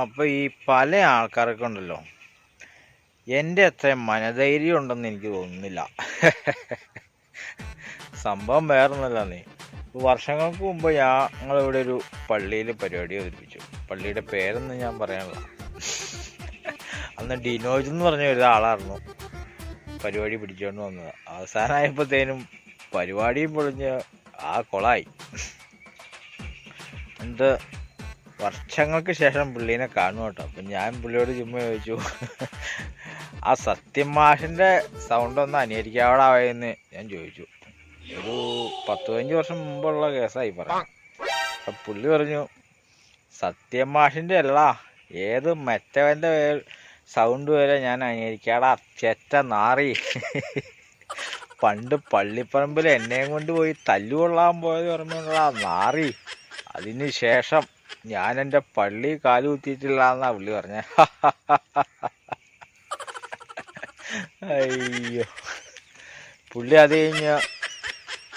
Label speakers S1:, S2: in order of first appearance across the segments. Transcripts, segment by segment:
S1: അപ്പോൾ ഈ പല ആൾക്കാരൊക്കെ ഉണ്ടല്ലോ. എന്റെ അത്ര മനധൈര്യം ഉണ്ടെന്ന് എനിക്ക് തോന്നുന്നില്ല. സംഭവം വേറൊന്നുമല്ലെന്നേ വർഷങ്ങൾക്ക് മുമ്പ് ഞങ്ങളിവിടെ ഒരു പള്ളിയിൽ പരിപാടി അവതരിപ്പിച്ചു. പള്ളിയുടെ പേരൊന്നും ഞാൻ പറയാനില്ല. അന്ന് ഡിനോജ് എന്ന് പറഞ്ഞ ഒരാളായിരുന്നു പരിപാടി പിടിച്ചുകൊണ്ട് വന്നത്. അവസാനമായപ്പോഴത്തേനും പരിപാടിയും പൊളിഞ്ഞ് ആ കൊളായി. എന്നിട്ട് വർഷങ്ങൾക്ക് ശേഷം പുള്ളീനെ കാണും കേട്ടോ. അപ്പം ഞാൻ പുള്ളിയോട് ചുമ്മാ ചോദിച്ചു ആ സത്യം മാഷിന്റെ സൗണ്ട് ഒന്ന് അനുകരിക്കാവടാവെന്ന് ഞാൻ ചോദിച്ചു. ഒരു പത്ത് പതിനഞ്ച് വർഷം മുമ്പുള്ള കേസായി പറയാം. അപ്പം പുള്ളി പറഞ്ഞു സത്യം മാഷിന്റെ അല്ല ഏത് മറ്റവന്റെ സൗണ്ട് വരെ ഞാൻ അനുകരിക്കാടാ ചെറ്റ നാറി. പണ്ട് പള്ളിപ്പറമ്പിൽ എന്നെയും കൊണ്ട് പോയി തല്ലുകൊള്ളാൻ പോയത് പറഞ്ഞാ നാറി. അതിന് ശേഷം ഞാൻ എന്റെ പള്ളി കാലു കുത്തിയിട്ടില്ല എന്നാ പുള്ളി പറഞ്ഞ. അയ്യോ. പുള്ളി അത് കഴിഞ്ഞ്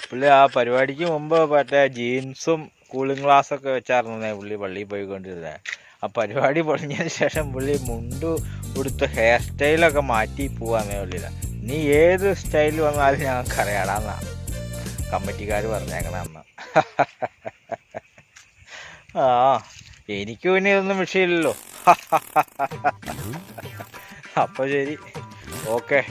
S1: പുള്ളി ആ പരിപാടിക്ക് മുമ്പ് മറ്റേ ജീൻസും കൂളിംഗ് ഗ്ലാസ്സൊക്കെ വെച്ചായിരുന്നു പുള്ളി പള്ളിയിൽ പോയിക്കൊണ്ടിരുന്നത് ആ പരിപാടി പൊളിഞ്ഞതിന് ശേഷം പുള്ളി മുണ്ടു ഉടുത്ത് ഹെയർ സ്റ്റൈലൊക്കെ മാറ്റി പോവാന്നേ പുള്ളിയില്ല നീ ഏത് സ്റ്റൈൽ വന്നാലും ഞങ്ങൾക്ക് അറിയാടാന്നാ കമ്മിറ്റിക്കാർ പറഞ്ഞേക്കണ അന്ന്. ആ എനിക്ക് പിന്നെ ഇതൊന്നും വിഷയമില്ലല്ലോ. അപ്പൊ ശരി. ഓക്കെ.